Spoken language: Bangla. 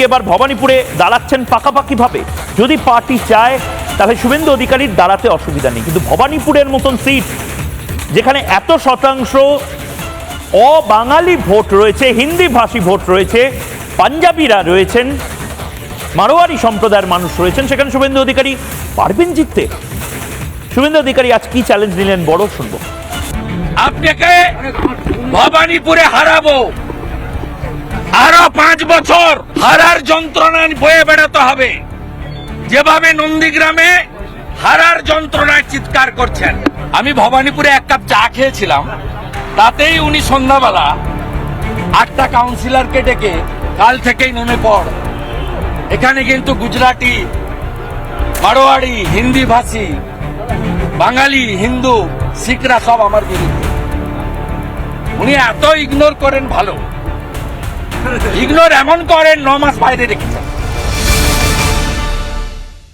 কি এবার ভবানীপুরে দাঁড়াচ্ছেন পাকাপাকিভাবে। যদি পার্টি চায়, তাহলে শুভেন্দু অধিকারীর দাঁড়াতে অসুবিধা নেই। কিন্তু ভবানীপুরের মতন সিট, যেখানে এত শতাংশ অবাঙালি ভোট রয়েছে হিন্দি ভাষী ভোট রয়েছে, পাঞ্জাবিরা রয়েছেন, মারোয়ারি সম্প্রদায়ের মানুষ রয়েছেন, সেখানে শুভেন্দু অধিকারী পারবেন জিততে। শুভেন্দু অধিকারী, আজ কি চ্যালেঞ্জ নিলেন? বড় শুনব। আপনাকে ভবানীপুরে হারাবো। আরও পাঁচ বছর হারার যন্ত্রণা বয়ে বেড়াতে হবে। যেভাবে নন্দীগ্রামে হারার যন্ত্রণায় চিৎকার করছেন। আমি ভবানীপুরে এক কাপ চা খেয়েছিলাম। তাতেই উনি সন্ধ্যাবেলা আটটা কাউন্সিলরকে ডেকে কাল থেকেই নেমে পড়। এখানে কিন্তু গুজরাটি, মারোয়াড়ি হিন্দি ভাষী বাঙালি, হিন্দু, শিখরা সব আমার বিরুদ্ধে। উনি এত ইগনোর করেন ভালো। ইগনোর এমন করেন ন মাস বাইরে রেখেছেন।